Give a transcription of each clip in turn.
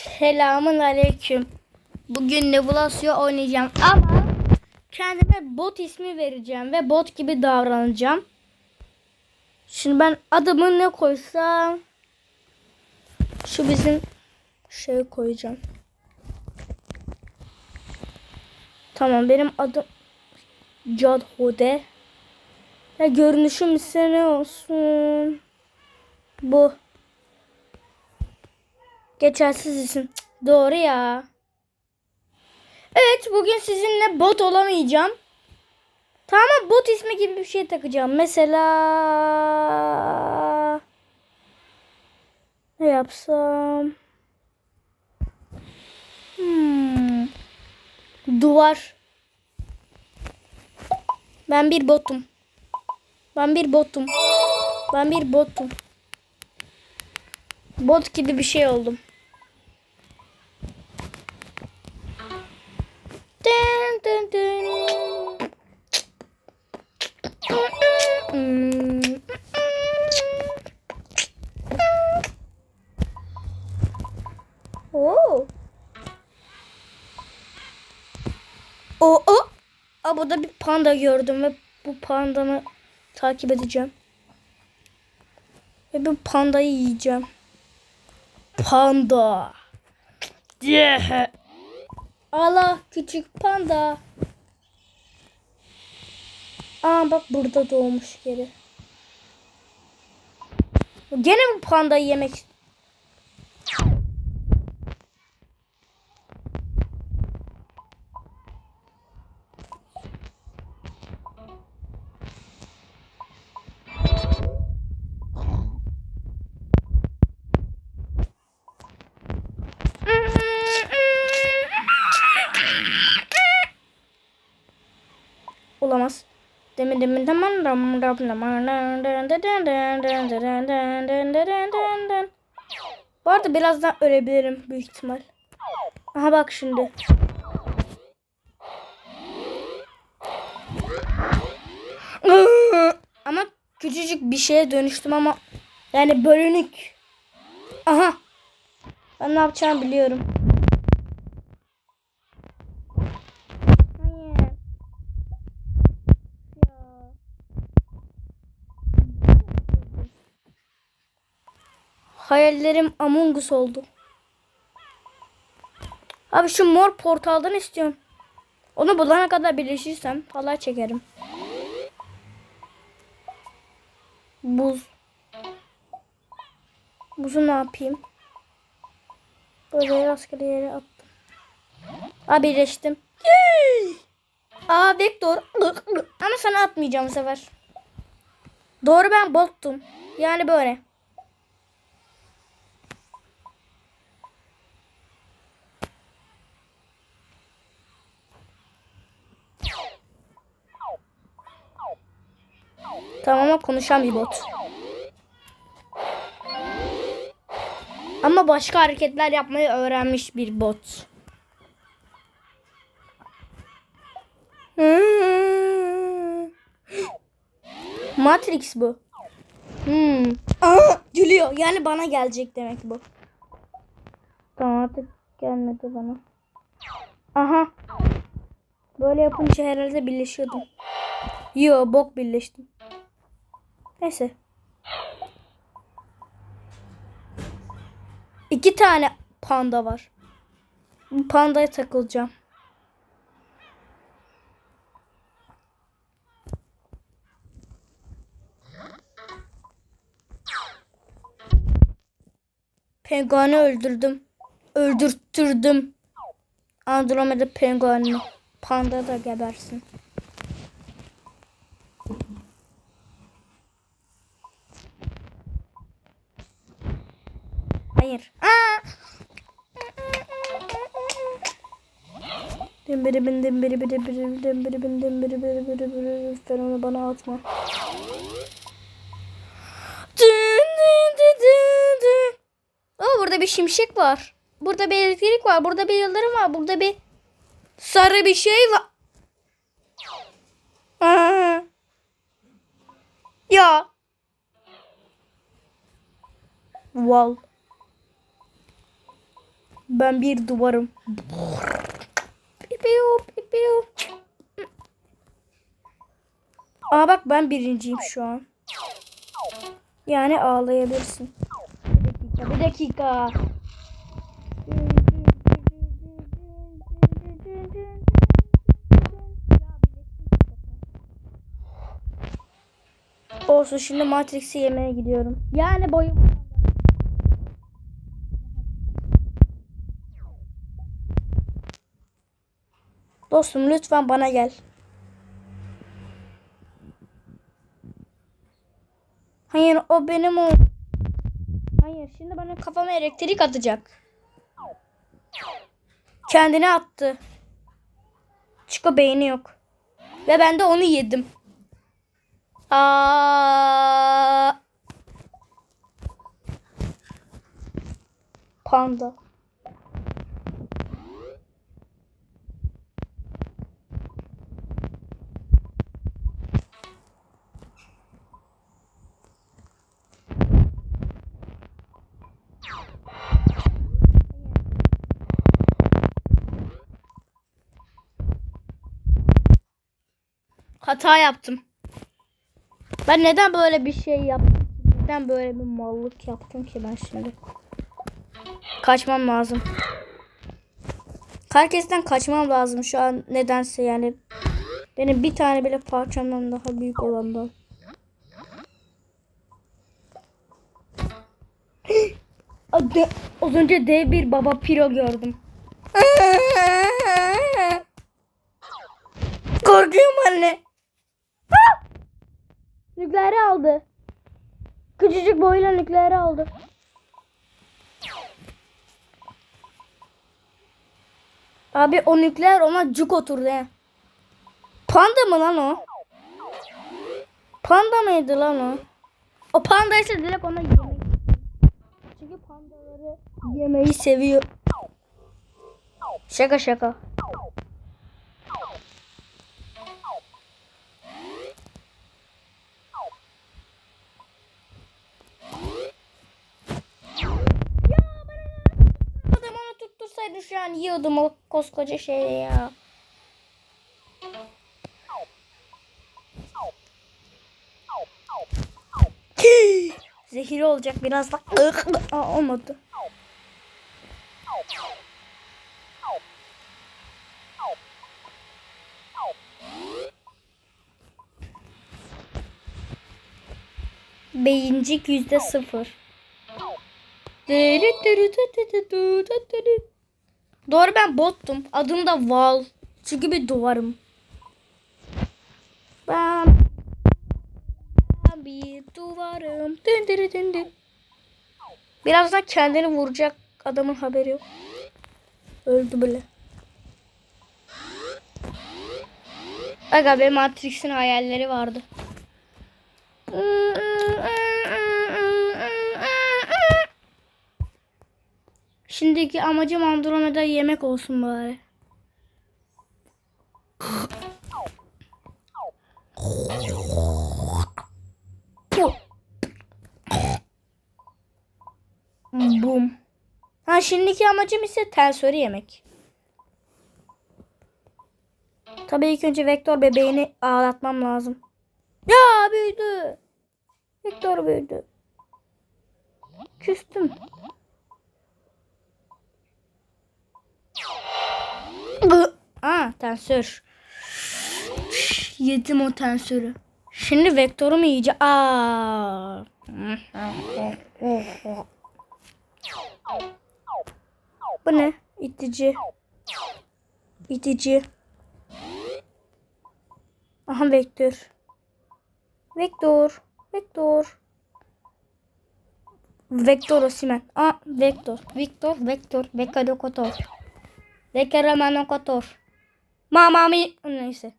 Selamun aleyküm. Bugün Nebulasio oynayacağım ama kendime bot ismi vereceğim ve bot gibi davranacağım. Şimdi ben adımı ne koysam şu bizim şey koyacağım. Tamam benim adım Cadhode. Ya görünüşüm ise ne olsun? Bu. Geçersiz isim. Doğru ya. Evet bugün sizinle bot olamayacağım. Tamam bot ismi gibi bir şey takacağım. Mesela ne yapsam? Hmm. Duvar. Ben bir botum. Ben bir botum. Ben bir botum. Bot gibi bir şey oldum. Dın dın dın. Oo. O o. Aa, burada bir panda gördüm ve bu pandanı takip edeceğim. Ve bu pandayı yiyeceğim. Panda. Yeah. Allah küçük panda. Aa bak burada doğmuş geri. Gene bu pandayı yemek ist- Olamaz. Demin demin ram ram ram Bu arada birazdan ölebilirim büyük ihtimal. Aha bak şimdi. Ama küçücük bir şeye dönüştüm ama yani bölünük. Aha. Ben ne yapacağımı biliyorum. Hayır. Ya. Hayallerim Among Us oldu. Abi şu mor portaldan istiyorum. Onu bulana kadar birleşirsem halay çekerim. Buz. Buzu ne yapayım? Böyle rastgele yere attım. Aa birleştim. Aa vektör. Ama sana atmayacağım bu sefer. Doğru ben bottum. Yani böyle. Tamam ama konuşan bir bot. Ama başka hareketler yapmayı öğrenmiş bir bot. Hmm. Matrix bu. Hmm. Aa, gülüyor. Yani bana gelecek demek bu. Tamam artık gelmedi bana. Aha. Böyle yapınca herhalde birleşiyordum. Yo bok birleştim. Neyse. İki tane panda var. Bu pandaya takılacağım. Penguanı öldürdüm. Öldürttürdüm. Andromeda penguanını. Panda da gebersin. Hayır. Aa! Dimbiri bin dimbiri biri biri dimbiri bin dimbiri biri biri biri lütfen onu bana atma. Aa, burada bir şimşek var. Burada bir elektrik var. Burada bir yıldırım var. Burada bir sarı bir şey var. Aa. Ya. Wall. Ben bir duvarım. Aa bak ben birinciyim şu an. Yani ağlayabilirsin. Bir dakika. Bir dakika. Olsun şimdi Matrix'i yemeye gidiyorum. Yani boyum. Dostum lütfen bana gel. Hayır o benim o. Hayır şimdi bana kafama elektrik atacak. Kendine attı. Çünkü beyni yok. Ve ben de onu yedim. Aa. Panda. Hata yaptım. Ben neden böyle bir şey yaptım? Neden böyle bir mallık yaptım ki ben şimdi? Kaçmam lazım. Herkesten kaçmam lazım şu an nedense yani. Benim bir tane bile parçamdan daha büyük olandan. Ade- Az önce dev bir baba piro gördüm. Korkuyorum anne. Nükleeri aldı. Küçücük boyuyla nükleeri aldı. Abi o nükleer ona cuk oturdu he. Panda mı lan o? Panda mıydı lan o? O panda ise direkt ona yemek. Çünkü pandaları yemeyi seviyor. Şaka şaka. Tuttursaydı şu an yiyordum o koskoca şeyi ya. Zehir olacak biraz da. Aa, olmadı. Beyincik yüzde sıfır. Doğru ben bottum. Adım da Val. Çünkü bir duvarım. Ben, ben bir duvarım. Dün dün. Birazdan kendini vuracak adamın haberi yok. Öldü bile. Aga benim Matrix'in hayalleri vardı. Şimdiki amacım Andromeda yemek olsun bari. Bum. Ha şimdiki amacım ise tensörü yemek. Tabii ilk önce vektör bebeğini ağlatmam lazım. Ya büyüdü. Vektör büyüdü. Küstüm. Aa tensör. Yedim o tensörü. Şimdi vektörümü iyice aa. Bu ne? İtici. İtici. Aha vektör. Vektör. Vektör. Vektör Osimen. Aa vektör. Victor, vektör. Vekalokotor. Vekeramanokotor. Mamami. Neyse.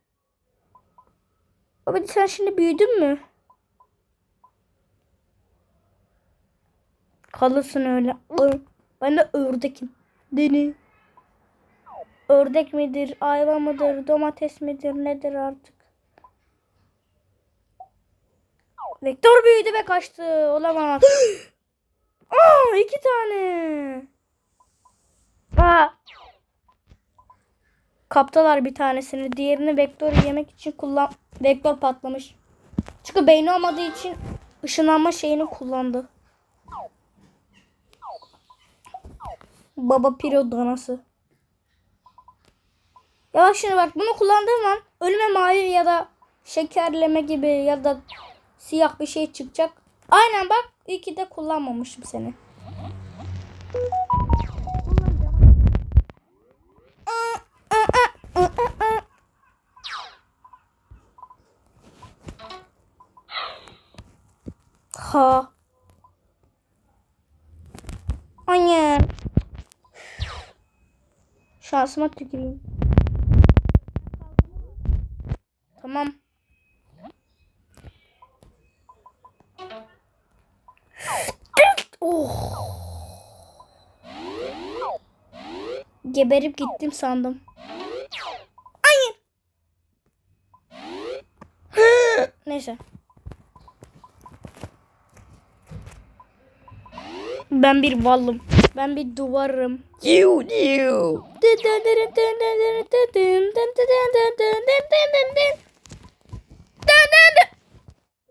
Baba sen şimdi büyüdün mü? Kalırsın öyle. Ben de ördekim. Deni. Ördek midir, ayva mıdır, domates midir, nedir artık? Vektör büyüdü ve kaçtı. Olamaz. Aa iki tane. Aa! Kaptalar bir tanesini. Diğerini vektör yemek için kullan... Vektör patlamış. Çünkü beyni olmadığı için ışınlanma şeyini kullandı. Baba piro danası. Ya bak şimdi bak bunu kullandığım an önüme mavi ya da şekerleme gibi ya da siyah bir şey çıkacak. Aynen bak iyi ki de kullanmamışım seni. Ha. Anne. Şansıma tüküreyim. Tamam. Oh. Geberip gittim sandım. Hayır. Neyse. Ben bir vallım. Ben bir duvarım. You you.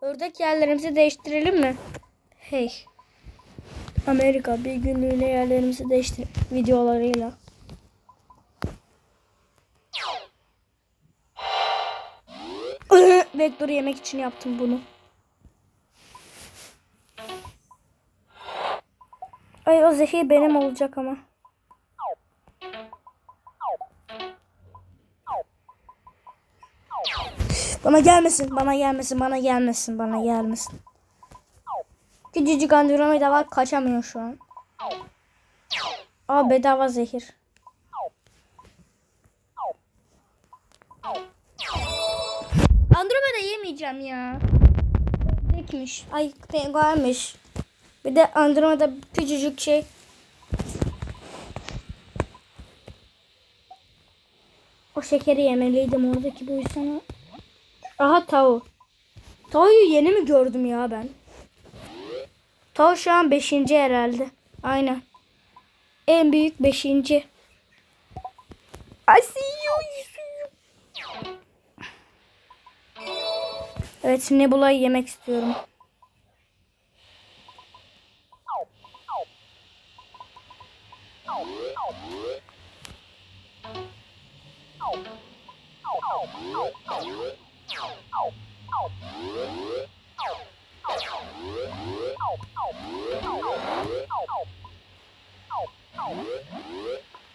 Ördek yerlerimizi değiştirelim mi? Hey. Amerika bir günlüğüne yerlerimizi değiştir videolarıyla. Vektör yemek için yaptım bunu. Ay o zehir benim olacak ama. Bana gelmesin, bana gelmesin, bana gelmesin, bana gelmesin. Küçücük Andromeda var kaçamıyor şu an. Aa bedava zehir. Andromeda yemeyeceğim ya. Dekmiş. Ay penguenmiş. Bir de Andromeda küçücük şey. O şekeri yemeliydim oradaki bu yüzden. Aha Tao. Tao'yu yeni mi gördüm ya ben? Tao şu an 5. herhalde. Aynen. En büyük 5. I see you. I see you. Evet Nebula'yı yemek istiyorum.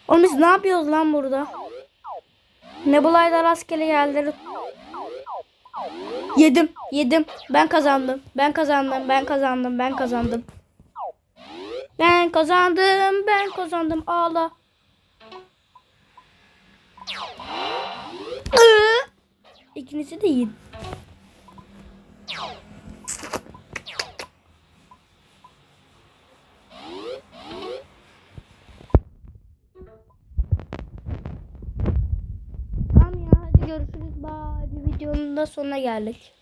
Oğlum biz ne yapıyoruz lan burada? Nebula'yla rastgele yerleri... Yedim, yedim. Ben kazandım. Ben kazandım, ben kazandım, ben kazandım. Kazandım, ben kazandım. Ağla. Iı. İkinizi de yedim. Tamam ya hadi görüşürüz. Bye. Bir videonun da sonuna geldik.